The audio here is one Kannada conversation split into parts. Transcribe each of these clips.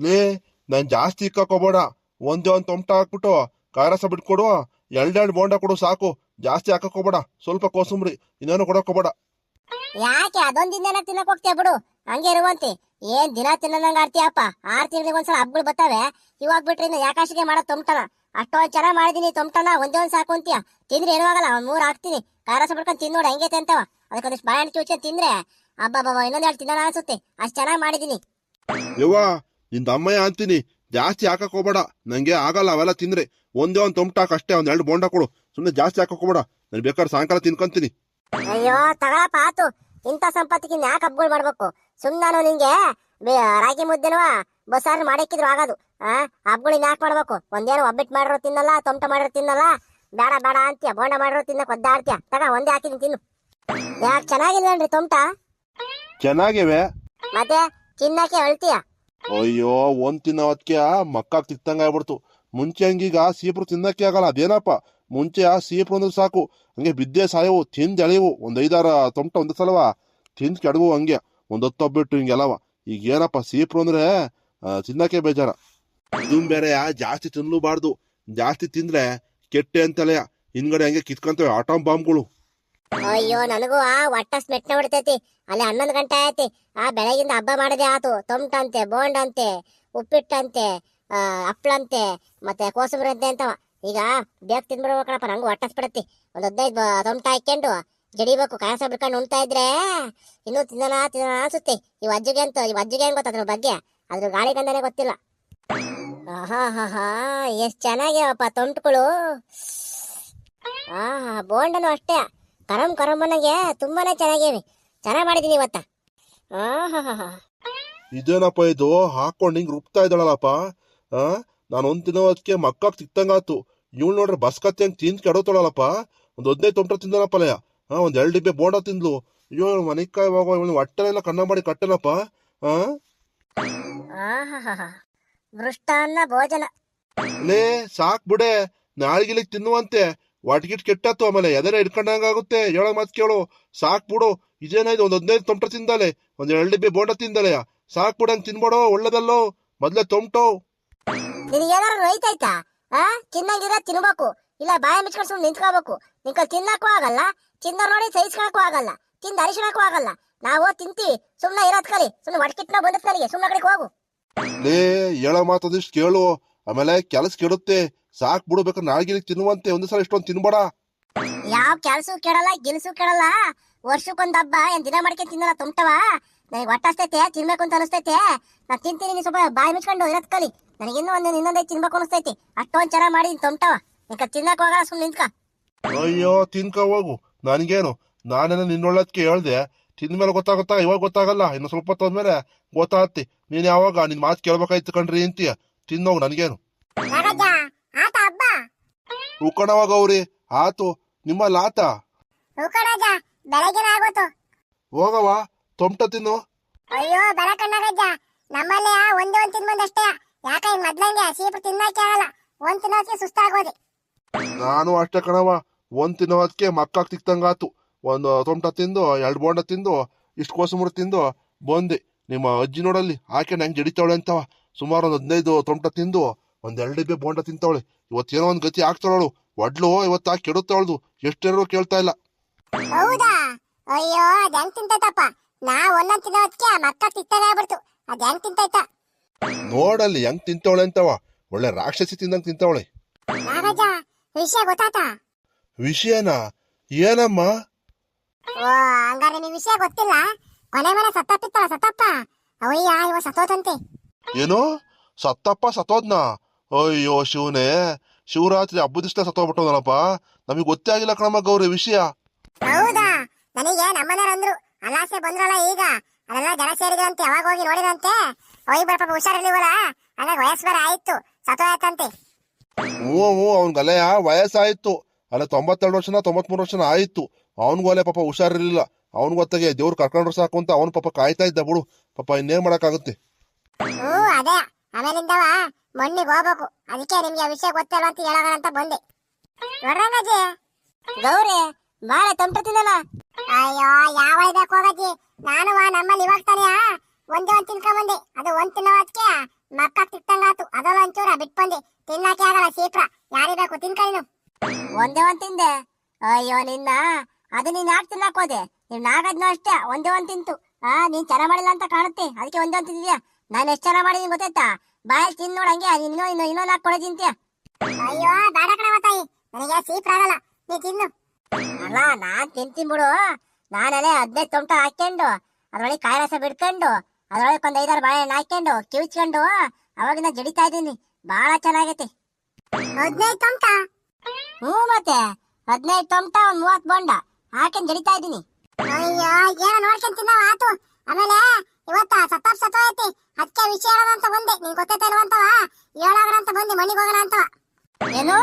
ಲೇ ನಾನ್ ಜಾಸ್ತಿ ಇಕ್ಕಾಕೋಬೇಡ. ಒಂದೇ ಒಂದ್ ತೊಮಟ ಹಾಕ್ಬಿಟ್ಟು ಕಾರಸ ಬಿಟ್ಕೊಡು. ಎರಡೆರಡು ಬೋಂಡ ಕೊಡು ಸಾಕು. ಜಾಸ್ತಿ ಹಾಕಕೋಬೇಡ. ಸ್ವಲ್ಪ ಕೋಸಂಬರಿ ಇನ್ನೇನು ಕೊಡಕೋಬೇಡ ಯಾಕೆ? ಅದೊಂದ್ ದಿನ ತಿನ್ನಕ್ ಹೋಗ್ತೀಯ ಬಿಡು. ಹಂಗೆ ಇರುವಂತೆ. ಏನ್ ದಿನ ತಿನ್ನದಂಗ ಆಡ್ತೀಯಪ್ಪ? ಆರ್ ತಿಂಗಳಿಗೆ ಒಂದ್ಸಲ ಹಬ್ಬಗಳು ಬರ್ತವೆ ಇವಾಗ ಬಿಟ್ರೆ ಇನ್ನು ಯಾಕಾಶಿಗೆ ಮಾಡೋ ತೊಮ್ಟನ ಅಷ್ಟೊಂದ್ ಚೆನ್ನಾಗ್ ಮಾಡಿದೀನಿ ತೊಮ್ಟನ ಒಂದೇ ಒಂದ್ ಸಾಕು ಅಂತೀಯ? ತಿಂದ್ರೆ ಏನೂ ಆಗಲ್ಲ. ಒಂದ್ ಮೂರ್ ಹಾಕ್ತೀನಿ. ಕಾರಸ ಬಿಡ್ಕೊಂಡ್ ತಿಂದ್ ನೋಡಿ ಹೆಂಗೆ ಅಂತವ. ಅದಕ್ಕೊಂದಿಷ್ಟು ಬಾಳೆಹಣ್ಣು ಚೂಚ ತಿಂದ್ರೆ ಅಬ್ಬಾ ಬಾಬಾ ಇನ್ನೊಂದ್ ಎರಡು ತಿನ್ನೋಣ ಅನ್ಸುತ್ತೆ. ಅಷ್ಟ್ ಚೆನ್ನಾಗ್ ಮಾಡಿದೀನಿ. ಯವ್ವ ನಿಂದ ಅಮ್ಮಯ್ಯ ಅಂತೀನಿ. ಜಾಸ್ತಿ ಹಾಕಕೋಬೇಡ. ನಂಗೆ ಆಗಲ್ಲ ಅವೆಲ್ಲ ತಿಂದ್ರೆ. ಒಂದೇ ಒಂದ್ ತೊಮಟ ಅಷ್ಟೇ ಒಂದ್ ಎರಡು ಬೋಂಡ ಕೊಡು. ಸುಮ್ಮನೆ ಜಾಸ್ತಿ ಹಾಕಕೋಬೇಡ. ನಾನು ಬೇಕಾದ್ರೆ ಸಾಯಂಕಾಲ ತಿನ್ಕೊಂತೀನಿ. ಅಯ್ಯೋ ತಗಳಪ್ಪ ಆತು. ಇಂಥ ಸಂಪತ್ತಿಗೆ ಯಾಕೆ ಹಬ್ಬಗಳು ಮಾಡ್ಬೇಕು? ಸುಮ್ಮನೆ ನಾನು ನಿಂಗೆ ರಾಗಿ ಮುದ್ದೆನೋ ಬಸ್ಸಾರು ಮಾಡಕ್ಕಿದ್ರು ಆಗೋದು. ಆ ಹಬ್ಬಗಳು ಯಾಕೆ ಮಾಡ್ಬೇಕು? ಒಂದೇನು ಒಬ್ಬಿಟ್ಟು ಮಾಡಿರೋ ತಿನ್ನಲ್ಲ ತೊಮಟ ಮಾಡಿರೋ ತಿನ್ನಲ್ಲ. ಬೇಡ ಬೇಡ ಅಂತೀಯ. ಬೋಂಡ ಮಾಡಿರೋ ತಿನ್ನ ಒದ್ದಾಡ್ತೀಯ ತಗ ಒಂದೇ ಹಾಕಿದ್ ತಿನ್ನು. ಯಾಕೆ ಚೆನ್ನಾಗಿಲ್ಲ ತೊಮಟ ಚೆನ್ನಾಗಿವೆ. ಮತ್ತೆ ತಿನ್ನಕ್ಕೆ ಅಳ್ತೀಯ? ಅಯ್ಯೋ ಒಂದ್ ತಿನ್ನೋದಕ್ಕೆ ಮಕ್ಕಾಗ್ ತಿಕ್ತಂಗ ಆಗ್ಬಿಡ್ತು. ಮುಂಚೆ ಹಂಗೀಗ ಸೀಪ್ರು ತಿನ್ನಕ್ಕೆ ಆಗಲ್ಲ, ಅದೇನಪ್ಪ? ಮುಂಚೆ ಆ ಸೀಪ್ರು ಅಂದ್ರೆ ಸಾಕು. ಹಂಗೆ ಬಿದ್ದೆ ಸಾಯವು, ತಿಂದ್ ಎಳೆಯವು. ಒಂದ್ ಐದಾರು ತೊಮಟ ಒಂದ್ ಸಲವ. ತಿಂದ್ ಕೆಡವು ಹಂಗೆ. ಒಂದ್ ಹೊತ್ತು ಹಿಂಗೆಲ್ಲವ ಈಗ ಏನಪ್ಪ ಸೀಪ್ರು ಅಂದ್ರೆ? ತಿನ್ನಕ್ಕೆ ಬೇಜಾರ. ಇದನ್ ಬೇರೆ ಜಾಸ್ತಿ ತಿನ್ನಲೂಬಾರ್ದು ಜಾಸ್ತಿ ತಿಂದ್ರೆ ಕೆಟ್ಟೆ ಅಂತಲೇ ಹಿಂದ್ಗಡೆ ಹಂಗೆ ಕಿತ್ಕೊಂತವೆ ಆಟೋಮ್ ಬಾಂಬ್ಗಳು. ಅಯ್ಯೋ, ನನಗೂ ಆ ಒಟ್ಟ ಸ್ಮೆಟ್ನ ಹೊಡಿತೈತಿ. ಅಲ್ಲಿ ಹನ್ನೊಂದು ಗಂಟೆ ಆಯ್ತಿ. ಆ ಬೆಳಗಿಂದ ಹಬ್ಬ ಮಾಡದೆ ಆತು. ತೊಮಟಂತೆ, ಬೋಂಡಂತೆ, ಉಪ್ಪಿಟ್ಟಂತೆ ಅಪ್ಪಳಂತೆ ಮತ್ತೆ ಕೋಸಂಬರಿ ಅಂತೆ ಅಂತವ. ಈಗ ಬೇಗ ತಿನ್ಬಿಡ್ಬೇಕಣಪ್ಪ ನಂಗೂ ಹೊಟ್ಟಸ್ ಬಿಡತ್ತಿ. ಒಂದ್ ಹದಿನೈದು ತೊಮಟ ಹಾಕ್ಕೊಂಡು ಜಡಿಬೇಕು ಕಾಸ ಬಿಡ್ಕೊಂಡು ಉಣ್ತಾ ಇದ್ರೆ ಇನ್ನೂ ತಿನ್ನೋಣ ತಿನ್ನೋಣ ಅನ್ಸುತ್ತೆ. ಈ ಅಜ್ಜಿಗೆ ಅಂತ, ಈ ಅಜ್ಜಿಗೆ ಹೆಂಗ್ ಗೊತ್ತ ಅದ್ರ ಬಗ್ಗೆ? ಅದ್ರ ಗಾಳಿ ಗಂಧನೇ ಗೊತ್ತಿಲ್ಲ. ಹಾ ಹಾ ಎಷ್ಟ್ ಚೆನ್ನಾಗ್ಯಾವಪ್ಪ ಹಾ ಆಹಾ, ಬೋಂಡನು ಅಷ್ಟೇ. ಕರಂ ಕರಂ ಅನ್ನಂಗೆ ತುಂಬಾನೇ ಚೆನ್ನಾಗಿವೆ. ಚೆನ್ನಾಗಿ ಮಾಡಿದೀನಿ ಇವತ್ತ. ಇದೇನಪ್ಪ ಇದು? ಹಾಕೊಂಡು ಹಿಂಗ್ ರುಬ್ತಾ ಇದ್ದಾಳಲ್ಲಪ್ಪ. ಆ ನಾನು ಒಂದ್ ತಿನ್ನೋದಕ್ಕೆ ಮಕ್ಕಾಗ್ ತಿಕ್ತಂಗಾತು. ಇವಳು ನೋಡ್ರೆ ಬಸ್ಕತ್ತೆ ಹಂಗ್ ತಿಂದ್ ಕೆಡೋತಾಳಲ್ಲಪ್ಪ. ಒಂದ್ ಹದಿನೈದು ತೊಂಟ್ರ ತಿಂದನಪ್ಪಲಯ್ಯ ಹಾ ಒಂದ್ ಎರಡು ಡಿಬ್ಬೆ ಬೋಂಡ ತಿಂದ್ಲು. ಅಯ್ಯೋ ಮನಿಕಾಯಿ ಹೋಗೋ ಇವಳು ಹೊಟ್ಟೆನೆಲ್ಲ ಕಣ್ಣ ಮಾಡಿ ಕಟ್ಟನಪ್ಪ. ಮೃಷ್ಟಾನ್ನ ಭೋಜನ. ಲೇ ಸಾಕ್ ಬಿಡೆ. ನಾಳಿಗಿಲಿಗ್ ತಿನ್ನುವಂತೆ. ವಾಟ್ಗಿಟ್ ಕೆಟ್ಟತ್ತು ಆಮೇಲೆ ಎದೆನ ಹಿಡ್ಕೊಂಡಂಗಾಗುತ್ತೆ? ಹೇಳೋ ಮಾತು ಕೇಳು. ಸಾಕ್ ಬಿಡು. ಇದೇನಾಯ್ತು ಒಂದ್ ಹದಿನೈದು ತೊಂಟ ತಿಂದಲೆ. ಒಂದು ಎರಡು ಡಿಬ್ಬೆ ಬೋಂಡ ತಿಂದಲೆಯ ಸಾಕ್ ಬಿಡಂಗ್ ತಿನ್ಬೇಡೋ? ಒಳ್ಳೇದಲ್ಲೋ? ಮೊದ್ಲೇ ತೊಂಟೋ ನಿನಗೇನಾರು ರೈತಾಯ್ತಾ ಆ? ತಿನ್ನಂಗಿರ ತಿನ್ಬೇಕು. ಇಲ್ಲ ಬಾಯಿ ಮುಚ್ಕೊಂಡು ಸುಮ್ಮನೆ ನಿಂತ್ಕೋಬೇಕು. ನಿಂಕ ತಿನ್ನಕ್ಕೂ ಆಗಲ್ಲ. ತಿಂದ ನೋಡಿ ಸಹಿಸ್ಕೊಳಕ್ಕೂ ಆಗಲ್ಲ. ತಿಂದ ಅರಿಶಿಣಕ್ಕೂ ಆಗಲ್ಲ. ನಾವು ತಿಂತೀವಿ ಸುಮ್ಮನೆ ಇರೋದ್ ಕಲಿ ಸುಮ್ಮನೆ ಒಡಕಿಟ್ನ ಬಂದತ್ ಕಲಿಗೆ ಸುಮ್ಮನೆ ಕಡೆಗೆ ಹೋಗು. ಲೇ ಹೇಳೋ ಮಾತದಿಷ್ಟು ಕೇಳು. ಆಮೇಲೆ ಕೆಲಸ ಕೆಡುತ್ತೆ. ಸಾಕ್ ಬಿಡು ಬೇಕಾದ್ರೆ ತಿನ್ನುವಂತೆ ಒಂದ್ ಸಲ ಇಷ್ಟೊಂದು ತಿನ್ಬೇಡ. ಯಾವ ಕೆಲ್ಸು ಕೆಡಲ್ಲ ಗಿಲ್ಸು ಕೆಡಲ್ಲ ವರ್ಷಕ್ಕೊಂದ್ ಹಬ್ಬ ಏನ್ ದಿನ ಮಾಡ್ಕೊಂಡ್ ತಿನ್ನಲ್ಲ ತುಂಬ್ತವ? ನನಗೆ ಹೊಟ್ಟಸ್ತೈತೆ ತಿನ್ಬೇಕು ಅಂತ ಅನಿಸ್ತೈತೆ. ನಾ ತಿಂತೀನಿ ನೀ ಸ್ವಲ್ಪ ಬಾಯಿ ಮುಚ್ಕೊಂಡು ಇರತ್ ಕಲಿ. ನನಗೆ ಇನ್ನೂ ಒಂದು ಇನ್ನೊಂದೈದು ತಿನ್ಬೇಕು ಅನಿಸ್ತೈತಿ. ಅಷ್ಟೊಂದು ಚೆನ್ನಾಗ್ ಮಾಡಿ ತುಂಬ್ತವ? ಈಗ ತಿನ್ನಕ್ ಹೋಗಲ್ಲ ಸುಮ್ಮನೆ ನಿಂತ್ಕ. ಅಯ್ಯೋ ತಿನ್ಕ ಹೋಗು. ನನ್ಗೇನು? ನಾನೇನ ನಿನ್ನೊಳ್ಳದಕ್ಕೆ ಹೇಳ್ದೆ. ತಿಂದ್ಮೇಲೆ ಗೊತ್ತಾಗುತ್ತಾ? ಇವಾಗ ಗೊತ್ತಾಗಲ್ಲ. ಇನ್ನು ಸ್ವಲ್ಪ ಹೊತ್ತು ಹೋದ್ಮೇಲೆ ಗೊತ್ತಾಗತ್ತಿ ನೀನು ಯಾವಾಗ? ನಿನ್ ಮಾತು ಕೇಳ್ಬೇಕಾಯ್ತು ಕಣ್ರಿ ಅಂತೀಯ. ತಿನ್ನೋಗು ನನ್ಗೇನು. ಉಕ್ಕಣವಾಗ ಗೌರಿ ಆತು ನಿಮ್ಮಲ್ಲಿ ಆತ ಹೂಕಣಜ್ಜ ಬೆಳಗಿನ ಆಗೋತು. ಹೋಗವ ತೊಮ್ಟ ತಿನ್ನು. ಅಯ್ಯೋ ಬರ ಕಣ್ಣಗಜ್ಜ. ನಮ್ಮಲ್ಲಿ ಒಂದೇ ಒಂದ್ ತಿನ್ಬಂದಷ್ಟೇ. ಯಾಕ ಈ ಮೊದ್ಲಂಗೆ ಸೀಪು ತಿನ್ನಕ್ಕೆ ಆಗಲ್ಲ. ಒಂದ್ ತಿನ್ನೋದಕ್ಕೆ ಸುಸ್ತಾಗೋದೆ. ನಾನು ಅಷ್ಟೇ ಕಣವ ಒಂದ್ ತಿನ್ನೋದಕ್ಕೆ ಮಕ್ಕಾಗ್ ತಿಕ್ತಂಗಾತು. ಒಂದು ತೊಮಟ ತಿಂದು ಎರಡು ಬೋಂಡ ತಿಂದು ಇಷ್ಟು ಕೋಸಂಬರಿ ತಿಂದು ಬಂದೆ. ನಿಮ್ಮ ಅಜ್ಜಿ ನೋಡಲ್ಲಿ ಆಕೆ ನಂಗೆ ಜಡಿತಾವಳೆ ಅಂತವ. ಸುಮಾರು ಒಂದು ಹದಿನೈದು ತೊಮಟ ತಿಂದು ಒಂದ್ ಎರಡು ಡಬ್ಬೆ ಬೋಂಡ ತಿಂತಾವಳೆ ಇವತ್ತೇನೋ ಒಂದು ಗತಿ ಆಗ್ತಾಳು ಒಡ್ಲು ಇವತ್ತಾ ಕೆಡುತ್ತಾವಳ್ದು ಎಷ್ಟೇನೋ ಕೇಳ್ತಾ ಇಲ್ಲ. ಹೌದಾ? ಅಯ್ಯೋ ಅದ್ ಹೆಂಗ್ ತಿಂತೈತಪ್ಪ? ನಾ ಒಂದೊಂದ್ ತಿನ್ನೋದಕ್ಕೆ ಮಕ್ಕ ತಿಂತಾನೆ ಆಗ್ಬಿಡ್ತು. ಅದ್ ಹೆಂಗ್ ತಿಂತೈತ? ನೋಡಲ್ಲಿ ಹೆಂಗ್ ತಿಂತವಳೆ ಅಂತವ. ಒಳ್ಳೆ ರಾಕ್ಷಸಿ ತಿಂದಂಗ್ ತಿಂತವಳೆ. ನಾಗಜ್ಜ ವಿಷಯ ಗೊತ್ತಾತ ವಿಷಯನಾ? ಏನಮ್ಮ? ಓ ಹಂಗಾರೆ ನಿಮ್ ವಿಷಯ ಗೊತ್ತಿಲ್ಲ? ಕೊನೆ ಮನೆ ಸತ್ತಪ್ಪಿತ್ತಲ್ಲ ಸತ್ತಪ್ಪ? ಅವಯ್ಯ ಇವ ಸತ್ತೋತಂತೆ. ಏನು? ಸತ್ತಪ್ಪ ಸತ್ತೋದ್ನ? ಅಯ್ಯೋ ಶಿವನೇ. ಶಿವರಾತ್ರಿ ಹಬ್ಬದಿಷ್ಟ ಸತ್ತೋಗ್ಬಿಟ್ಟವನಲ್ಲಪ್ಪ ನಮಗೆ ಗೊತ್ತೇ ಆಗಿಲ್ಲ ಕಣಮ್ಮ ಗೌರಿ ವಿಷಯ. ಹೌದಾ? ನನಗೆ ನಮ್ಮನೆಯವ್ರು ಅಂದ್ರು ಅಲಾಸೆ ಬಂದ್ರಲ್ಲ ಈಗ. ಅದೆಲ್ಲ ಜನ ಸೇರಿದಂತೆ ಯಾವಾಗ ಹೋಗಿ ನೋಡಿದಂತೆ? ಹೋಗಿ ಬರಪ್ಪ ಹುಷಾರಿರ್ಲಿವಲ್ಲ? ಹಾಗಾಗಿ ವಯಸ್ಸು ಬೇರೆ ಆಯ್ತು. ಸತ್ತೋಯ್ತಂತೆ ಹ್ಞೂ ಹ್ಞೂ ಅವ್ನ್ಗಲೆಯ ವಯಸ್ಸಾಯ್ತು. ಅಲ್ಲ ತೊಂಬತ್ತೆರಡು ವರ್ಷನ ತೊಂಬತ್ಮೂರು ವರ್ಷನ ಆಯ್ತು. ಅವನಿಗೂ ಅಲ್ಲೇ ಪಾಪ ಹುಷಾರಿರ್ಲಿಲ್ಲ. ಅವ್ನ್ ಗೊತ್ತಾಗೆ ದೇವ್ರು ಕರ್ಕೊಂಡ್ರು ಸಾಕು ಅಂತ ಅವ್ನ ಪಾಪ ಕಾಯ್ತಾ ಇದ್ದ ಬಿಡು. ಪಾಪ ಇನ್ನೇನ್ ಮಾಡೋಕ್ಕಾಗುತ್ತೆ? ಹ್ಞೂ ಅದೇ. ಆಮೇಲಿಂದವ? ಮಣ್ಣಿಗೆ ಹೋಗ್ಬೇಕು. ಅದಕ್ಕೆ ನಿಮ್ಗೆ ಆ ವಿಷಯ ಗೊತ್ತಿಲ್ಲ ಅಂತ ಹೇಳೋಣ ಅಂತ ಬಂದೆ. ನೋಡ್ರಂಗಜ್ಜಿ, ಗೌರಿ, ಬಾಳೆ ತಂಪಿರ್ತೀನಲ್ಲ ಅಯ್ಯೋ, ಯಾವ ಇದಕ್ಕೆ ಹೋಗಜ್ಜಿ? ನಾನು ಆ ನಮ್ಮಲ್ಲಿ ಇವಾಗ ತಾನೇ ಒಂದೇ ಒಂದ್ ತಿನ್ಕೊಂಡ್ ಬಂದೆ. ಅದು ಒಂದ್ ತಿನ್ನೋದಕ್ಕೆ ಮಕ್ಕ ತಿಕ್ಕಂಗಾತು ಅದಲ್ಲ ಒಂಚೂರ ಬಿಟ್ಬಂದಿ ತಿನ್ನಕ್ಕೆ ಆಗಲ್ಲ ಸೀಪ್ರ ತಿನ್ಕ ತಿನ್ಕೈನು ಒಂದೇ ಒಂದ್ ತಿಂದೆ. ಅಯ್ಯೋ, ನಿನ್ನ. ಅದು ನೀನ್ ಯಾಕೆ ತಿನ್ನಕ್ ಹೋದೆ? ನೀವ್ ನಾಗದ್ನು ಅಷ್ಟೇ, ಒಂದೇ ಒಂದ್ ತಿಂತು. ಆ, ನೀನ್ ಚೆನ್ನಾಗ್ ಮಾಡಿಲ್ಲ ಅಂತ ಕಾಣುತ್ತೆ. ಅದಕ್ಕೆ ಒಂದೇ ಒಂದ್ ತಿಂದಿದ್ಯಾ? ನಾನು ಎಷ್ಟು ಚೆನ್ನಾಗ್ ಮಾಡಿದೀನಿ ಗೊತ್ತಾಯ್ತಾ? ಬಾಯಲ್ಲಿ ತಿನ್ ನೋಡಂಗೆ ಹಂಗೆ ಇನ್ನೂ ಇನ್ನೂ ಇನ್ನೊಂದು ಹಾಕಿ ಕೊಡೋ ತಿಂತೀಯ. ಅಯ್ಯೋ ಬೇಡ ಕಣವ ತಾಯಿ ನನಗೆ ಸೀಪ್ ಆಗಲ್ಲ. ನೀ ತಿನ್ನು. ಅಲ್ಲ ನಾನ್ ತಿಂತೀನಿ ಬಿಡು. ನಾನೇ ಹದಿನೈದು ತೊಂಟ ಹಾಕ್ಕೊಂಡು ಅದ್ರೊಳಗೆ ಕಾಯಿ ರಸ ಬಿಡ್ಕೊಂಡು ಅದ್ರೊಳಗೆ ಒಂದ್ ಐದಾರು ಬಾಳೆಹಣ್ಣು ಹಾಕ್ಕೊಂಡು ಕಿವಿಚ್ಕೊಂಡು ಅವಾಗಿಂದ ಜಡಿತಾ ಇದ್ದೀನಿ. ಬಹಳ ಚೆನ್ನಾಗೈತಿ. ಹದಿನೈದು ತೊಂಟ. ಹ್ಞೂ ಮತ್ತೆ. ಹದಿನೈದು ತೊಂಟ ಒಂದ್ ಮೂವತ್ತು ಬೊಂಡ. ಹಾಕೊಂಡು ಜಡಿತಾ ಇದ್ದೀನಿ. ಅಯ್ಯೋ ಏನೋ ನೋಡ್ಕೊಂತೀನಿ ಆತು ಆಮೇಲೆ ಇವತ್ತ ಸತ್ತಪ್ ಸತ್ತೋ ಐತಿ. ಅದಕ್ಕೆ ವಿಷಯ ಹೇಳೋಣ ಅಂತ ಬಂದೆ. ನಿನ್ ಗೊತ್ತೈತೆ ಇಲ್ವಂತವ ಹೇಳೋಣ ಅಂತ ಬಂದೆ. ಮನೆಗೆ ಹೋಗೋಣ ಅಂತವ ಏನು?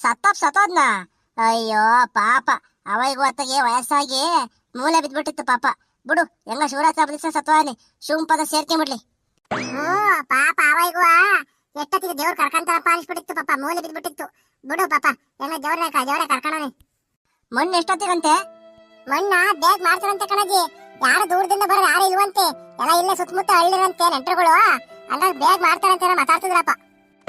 ಸತ್ತಪ್ ಸತ್ತೋದ್ನ? ಅಯ್ಯೋ ಪಾಪ. ಅವಾಗ ಹೊತ್ತಿಗೆ ವಯಸ್ಸಾಗಿ ಮೂಲೆ ಬಿದ್ಬಿಟ್ಟಿತ್ತು ಪಾಪ. ಬಿಡು ಹೆಂಗ ಶಿವರಾತ್ರಿ ಹಬ್ಬದ ದಿವಸ ಸತ್ವಾನಿ ಶಿವಂಪದ ಸೇರ್ಕೊಂಬಿಡ್ಲಿ ಹ್ಮ್ ಪಾಪ ಅವಾಗ ಎಷ್ಟೊತ್ತಿಗೆ ದೇವ್ರು ಕರ್ಕೊಂತಾರಪ್ಪ ಅನ್ಸ್ಬಿಟ್ಟಿತ್ತು ಪಾಪ. ಮೂಲೆ ಬಿದ್ಬಿಟ್ಟಿತ್ತು. ಬಿಡು ಪಾಪ. ಎಲ್ಲ ದೇವ್ರನ್ನ ದೇವ್ರೆ ಕರ್ಕೊಂಡವನೆ ಮಣ್ಣು ಎಷ್ಟೊತ್ತಿಗಂತೆ? ಮಣ್ಣ ಬೇಗ ಮಾಡ್ತಾರಂತೆ ಕಣಜಿ. ಯಾರು ದೂರದಿಂದ ಬರೋ ಯಾರು ಇಲ್ವಂತೆ? ಎಲ್ಲ ಇಲ್ಲೇ ಸುತ್ತಮುತ್ತ ಹಳ್ಳಿರಂತೆ ನೆಂಟರುಗಳು. ಹಂಗಾಗಿ ಬೇಗ ಮಾಡ್ತಾರಂತೆ ಮಾತಾಡ್ತಿದ್ರಪ್ಪ.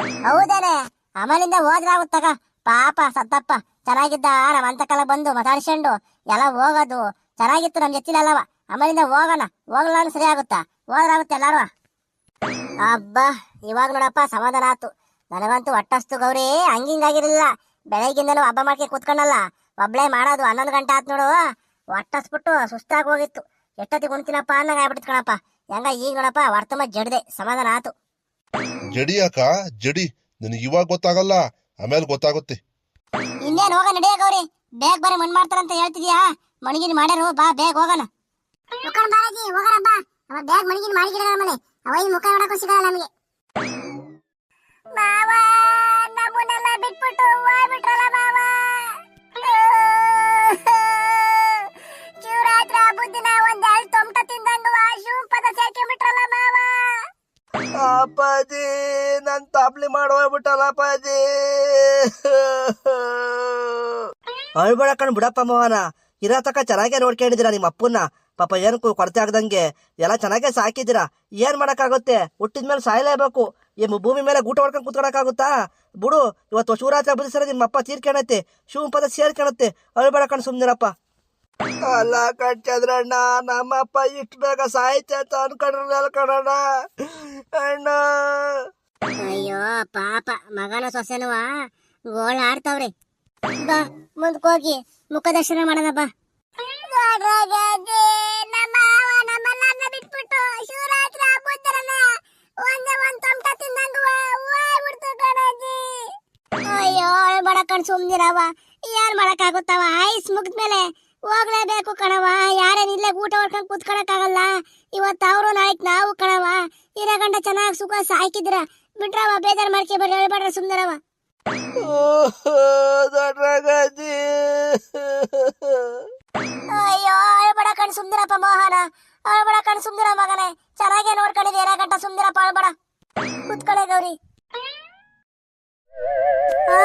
ಹೌದೇನೆ. ಆಮೇಲಿಂದ ಹೋದ್ರಾಗುತ್ತಾಗ ಪಾಪ ಸತ್ತಪ್ಪ. ಚೆನ್ನಾಗಿದ್ದ ನಮ್ಮ ಕಾಲ ಬಂದು ಮಾತಾಡ್ಸ್ಕೊಂಡು ಎಲ್ಲ ಹೋಗೋದು. ಚೆನ್ನಾಗಿತ್ತು ನಮ್ಮ ಜೊತಿಲಲ್ಲವ. ಆಮೇಲಿಂದ ಹೋಗೋಣ. ಹೋಗ್ಲಾನು ಸರಿ ಆಗುತ್ತಾ ಹೋದ್ರಾಗುತ್ತೆ ಎಲ್ಲಾರು. ಅಬ್ಬಾ, ಇವಾಗ ನೋಡಪ್ಪ ಸಮಾಧಾನ ಆತು. ನನಗಂತೂ ಒಟ್ಟಸ್ತು ಗೌರಿ. ಹಂಗಿಂಗಾಗಿರಲಿಲ್ಲ ಬೆಳಗ್ಗಿಂದನೂ ಹಬ್ಬ ಮಾಡ್ಕೆ ಕೂತ್ಕೊಂಡಲ್ಲ. ಒಬ್ಳೆ ಮಾಡೋದು ಹನ್ನೊಂದು ಗಂಟೆ ಆತು ನೋಡು. ಒಟ್ಟಸ್ಬಿಟ್ಟು ಸುಸ್ತಾಗಿ ಹೋಗಿತ್ತು. ಎಷ್ಟೊತ್ತಿಗೆ ಉಣ್ತೀನಪ್ಪ ಅನ್ನಂಗ ಆಗ್ಬಿಡ್ತು ಕಣಪ್ಪ. ಹೆಂಗ ಈಗ ನೋಡಪ್ಪ ವರ್ತಮ ಜಡ್ದೆ ಸಮಾಧಾನ ಆತು. ಜಡಿ ಅಕ್ಕ ಜಡಿ. ನಿನಗೆ ಇವಾಗ ಗೊತ್ತಾಗಲ್ಲ ಆಮೇಲೆ ಗೊತ್ತಾಗುತ್ತೆ. ಇನ್ನೇನ್ ಹೋಗ ನಡೆಯ ಗೌರಿ ಬೇಗ ಬರೀ ಮಣ್ ಮಾಡ್ತಾರಂತ ಹೇಳ್ತಿದ್ಯಾ? ಮಣಿಗಿನ ಮಾಡ್ಯಾರು ಬಾ ಬೇಗ ಹೋಗೋಣ. ಮುಖಂಡ್ ಬಾರಾಜಿ ಹೋಗರಪ್ಪ ಅವ ಬೇಗ ಮಣಿಗಿನ ಮಾಡಿಗಿಡ ಮನೆ. ಅವ ಈ ಮುಖ ನೋಡಕ ಸಿಗಲ್ಲ ನಮಗೆ. ಮಾವ ನಮ್ಮನ್ನೆಲ್ಲ ಬಿಟ್ಬಿಟ್ಟು ಹೋಗ್ಬಿಟ್ರಲ್ಲ ಮಾವ. ಅಪ್ಪಾಜಿ ನನ್ ತಾಪ್ಲಿ ಮಾಡೋಗ್ಬಿಟ್ಟಲ್ಲ ಅಪ್ಪಾಜಿ ಅಳ್ಬೇಡ ಕಣ್ ಬಿಡಪ್ಪ ಮೋಹನ. ಇರೋ ತಕ ಚೆನ್ನಾಗೇ ನೋಡ್ಕೊಂಡಿದ್ದೀರಾ ನಿಮ್ಮ ಅಪ್ಪನ್ನ. ಪಾಪ ಏನು ಕೊರತೆ ಆಗ್ದಂಗೆ. ಎಲ್ಲ ಚೆನ್ನಾಗೇ ಸಾಕಿದ್ದೀರಾ. ಏನ್ ಮಾಡಕ್ಕಾಗುತ್ತೆ? ಹುಟ್ಟಿದ್ಮೇಲೆ ಸಾಯಲೇಬೇಕು. ಈ ಭೂಮಿ ಮೇಲೆ ಗೂಟ ಹೊಡ್ಕೊಂಡು ಕುತ್ಕೊಳಕ್ಕಾಗುತ್ತಾ? ಬಿಡು, ಇವತ್ತು ಶಿವರಾತ್ರಿ ಹಬ್ಬದ ಸರಿ ನಿಮ್ಮ ಅಪ್ಪ ತೀರ್ಕೊಳತ್ತೆ ಶಿವಪದ ಸೇರ್ಕೊಳತ್ತೆ ಅಳ್ಬೇಡ ಕಣ್ ಸುಮ್ನಿರಪ್ಪ. ಅಲ್ಲ ಕಣ್ ಚಂದ್ರಣ್ಣ ನಮ್ಮಪ್ಪ ಇಷ್ಟು ಬೇಗ ಸಾಯ್ತೆ ಅಂತ ಅನ್ಕೊಂಡಿರ್ಲಿಲ್ಲ ಕಣಣ್ಣ. ಅಣ್ಣ. ಅಯ್ಯೋ ಪಾಪ ಮಗನ ಸೊಸೆನುವ ಗೋಳ್ ಆಡ್ತಾವ್ರಿ. ಬಾ ಮುಂದಕ್ಕೋಗಿ ಮುಖದರ್ಶನ ಮಾಡೋಣ ಬಾ. ಅಯ್ಯೋ ಅಳ್ಬೇಡ ಕಣ್ ಸುಮ್ನಿರವ ಏನ್ ಮಾಡಕ್ಕಾಗುತ್ತವ ಐಸ್ ಮುಗಿದ್ಮೇಲೆ ಹೋಗ್ಲೇಬೇಕು ಕಣವ ಯಾರೇನು ಇಲ್ಲೇ ಊಟ ಹೊಡ್ಕೊಂಡು ಕೂತ್ಕೊಳಕ್ಕಾಗಲ್ಲ. ಇವತ್ತು ಅವರು ನಾಯ್ಕ್ ನಾವು ಕಣವ ಗಂಡ ಚೆನ್ನಾಗಿ ಸುಖ ಸಾಯ್ಕಿದ್ರ ಬಿಟ್ರವ ಬೇಜಾರ್ ಮಾಡ್ಕೆ ಬರ್ರಿ ಹೇಳ್ಬೇಡ್ರ ಸುಂದರವ ಅಯ್ಯೋ ಅಳ್ಬೇಡ ಕಣ್ ಸುಂದರಪ್ಪ ಮೋಹನ. ಅಳ್ಬೇಡ ಕಣ್ ಸುಂದರ ಮಗನೇ. ಚೆನ್ನಾಗೇ ನೋಡ್ಕೊಂಡಿದ್ದೆ ಗಂಟ ಸುಮ್ನಿರಪ್ಪ ಅಳ್ಬೇಡ ಕೂತ್ಕೊಳ್ಳೆ ಗೌರಿ. ಆ,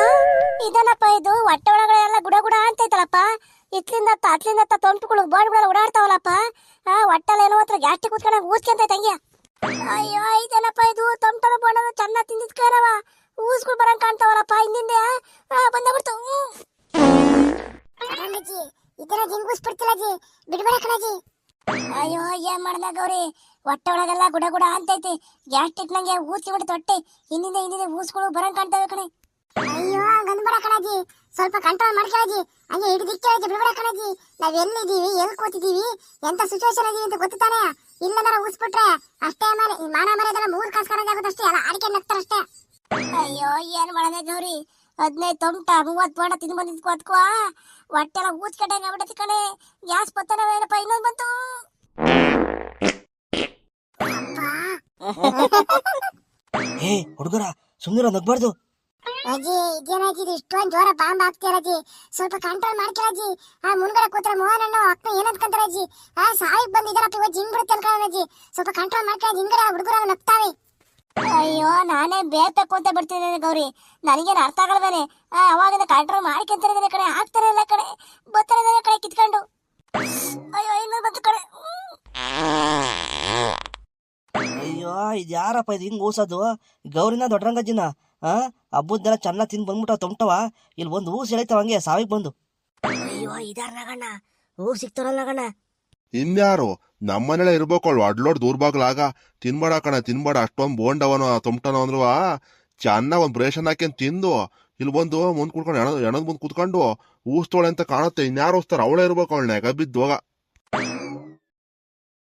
ಇದೇನಪ್ಪ ಇದು ಹೊಟ್ಟೆ ಒಳಗಡೆ ಎಲ್ಲ ಗುಡ ಗುಡ ಅಂತೈತಲಪ್ಪ ಇತ್ಲಿಂದ ಅತ್ಲಿಂದ ತೊಂಟುಗಳು ಬೋರ್ಡ್ಗಳು ಓಡಾಡ್ತಾವಲ್ಲಪ್ಪ. ಆ ಹೊಟ್ಟೆಲ್ಲ ಏನೋ ಹತ್ರ ಗ್ಯಾಸ್ಟಿಕ್ ಕೂತ್ಕೊಂಡಾಗ ಊದ್ಕೊಂತೈತೆ ಹಂಗೆ. ಅಯ್ಯೋ ಇದೇನಪ್ಪ ಇದು. ತೊಂಟನ ಬೋಣದ ಚೆನ್ನಾಗಿ ತಿಂದಿದ್ ಕಾರವ ಊಸ್ಗಳು ಬರಂಗ್ ಕಾಣ್ತಾವಲ್ಲಪ್ಪ ಹಿಂದಿಂದೆ. ಬಂದಾಗ್ಬಿಡ್ತು ಕಣಜ್ಜಿ ಇದರ ಜಿಂಗೂಸ್ ಜಿ. ಬಿಡ್ಬೇಡ ಕಣಜ್ಜಿ ಅಯ್ಯೋ ಏನ್ ಮಾಡ್ದ ಗೌರಿ? ಹೊಟ್ಟೆ ಒಳಗೆಲ್ಲ ಗುಡ ಗುಡ ಅಂತೈತಿ ಗ್ಯಾಸ್ಟಿಕ್ ನಂಗೆ ಊದ್ಸಿ ಬಿಡ್ತು ಹೊಟ್ಟೆ. ಹಿಂದಿಂದ ಹಿಂದಿಂದ ಊಸ್ಗಳು ಬರಂಗ್ ಕಾಣ್ತಾವೆ ಕಣೆ. ಅಯ್ಯೋ ಹಂಗನ್ಬೇಡ ಕಣಜ್ಜಿ ಸ್ವಲ್ಪ ಕಂಟ್ರೋಲ್ ಮಾಡ್ಕೊಳ್ಳಜ್ಜಿ ಹಂಗೆ ಹಿಡಿದಿಕ್ಕೆ ಬಿಡ್ಬಿಡ ಕಣಜಿ. ನಾವ್ ಎಲ್ಲಿದೀವಿ ಎಲ್ಲಿ ಕೂತಿದೀವಿ ಎಂತ ಸಿಚುವೇಶನ್ ಇದೀವಿ ಅಂತ ಗೊತ್ತಾನೆ ಇಲ್ಲಂದ್ರೆ ಊಸ್ಬಿಟ್ರೆ ಅಷ್ಟೇ ಮೇಲೆ ಮಾನ ಮರ್ಯಾದೆಲ್ಲ ಮೂರ್ ಕಾಸು ಕಣಜಾಗುತ್ತಷ್ಟೇ ಅಲ್ಲ ಆಡಿಕೆ ನಗ್ತಾರಷ್ಟೇ ಅಯ್ಯೋ, ಏನ್ ಮಾಡದೆ ಗೌರಿ? ಹದಿನೈದು ತೊಂಟ ಮೂವತ್ ಬೋಣ ತಿಂದು ಬಂದಿದ್ಕು ಅದಕ್ಕೂ ಹೊಟ್ಟೆಲ್ಲ ಊದ್ಕಟ್ಟಂಗ ಆಗ್ಬಿಟ್ಟತಿ ಕಣೆ. ಗ್ಯಾಸ್ ಬತ್ತನ ಏನೋ ಇನ್ನೊಂದ್ ಬಂತು. ಹೇ ಹುಡುಗರ ಸುಂದರ ನಗ್ಬಾರ್ದು. ಅಜ್ಜಿ ಇದೇನಜ್ಜಿ ಇದು ಇಷ್ಟೊಂದ್ ಜೋರ ಬಾಂಬ್ ಹಾಕ್ತೀರ ಅಜ್ಜಿ ಸ್ವಲ್ಪ ಕಂಟ್ರೋಲ್ ಮಾಡ್ಕೊಳ್ಳಜ್ಜಿ ಆ, ಮುಂದ್ಗಡೆ ಕೂತ್ರೆ ಮೋಹನ್ ಅಣ್ಣ ಅಕ್ಕ ಏನಂತ್ಕಂತಾರಜ್ಜಿ ಆ ಸಾವಿಗ್ ಬಂದಿದಾರಪ್ಪ ಇವತ್ತು ಹಿಂಗ್ ಬಿಡುತ್ತೆ ಅನ್ಕೊಳ್ಳೋಣಜ್ಜಿ ಸ್ವಲ್ಪ ಕಂಟ್ರೋಲ್ ಮಾಡ್ಕೊಳ್ಳಿ ಹಿಂಗಡೆ ಹುಡುಗರ ನಗ್ತಾವೆ. ಅಯ್ಯೋ, ನಾನೇ ಬೇಡ್ಬೇಕು ಅಂತ ಬಿಡ್ತಿದ್ದೇನೆ ಗೌರಿ. ನನಗೇನು ಅರ್ಥ ಆಗಲ್ವೇನೆ? ಅವಾಗಿಂದ ಕಂಟ್ರೋಲ್ ಮಾಡ್ಕೊಂತಿರೋದೇ ಕಡೆ ಆಗ್ತಾನೆ ಇಲ್ಲ ಕಡೆ ಬರ್ತಾರೆ ಕಡೆ ಕಿತ್ಕೊಂಡು. ಅಯ್ಯೋ ಇನ್ನೊಂದು ಬಂತು ಕಡೆ ಅಯ್ಯೋ ಇದು ಯಾರಪ್ಪ ಇದು ಹಿಂಗ್ ಊಸೋದು? ಗೌರಿನ ದೊಡ್ಡರಂಗಜ್ಜಿನ. ಆ? ಹಬ್ಬದ್ದೆಲ್ಲ ಚೆನ್ನಾಗಿ ತಿಂದು ಬಂದ್ಬಿಟ್ಟ ತೊಮ್ಟವ ಇಲ್ಲಿ ಒಂದು ಊಸ್ ಎಳಿತಾವ ಹಂಗೆ ಸಾವಿಗೆ ಬಂದು. ಅಯ್ಯೋ ಇದಾರ ನಗಣ್ಣ. ಹೂ ಸಿಕ್ತಾರಲ್ಲ ನಗಣ್ಣ. ಇನ್ಯಾರು? ನಮ್ಮನೆಲ್ಲ ಇರ್ಬೇಕು ಅವಳು ಅಡ್ಲೋಡ್ ದೂರ್ಬಾಗ್ಲಾಗ. ತಿನ್ಬೇಡ ಕಣ ತಿನ್ಬೇಡ. ಅಷ್ಟೊಂದು ಬೋಂಡವನು ತೊಮ್ಟನ ಅಂದ್ರು ಚೆನ್ನಾಗ್ ಒಂದು ಬ್ರೇಷನ್ ಹಾಕ್ಯಂಡ್ ತಿಂದು ಇಲ್ಲಿ ಬಂದು ಮುಂದ್ ಕುಡ್ಕೊಂಡು ಎಣ ಎಣದ್ ಮುಂದ್ ಕುತ್ಕೊಂಡು ಊಸ್ತೋಳೆ ಅಂತ ಕಾಣುತ್ತೆ. ಇನ್ಯಾರು ಊಸ್ತಾರ? ಅವಳೇ ಇರ್ಬೇಕು ಅವಳನ್ನ ಬಿದ್ದು ಹೋಗ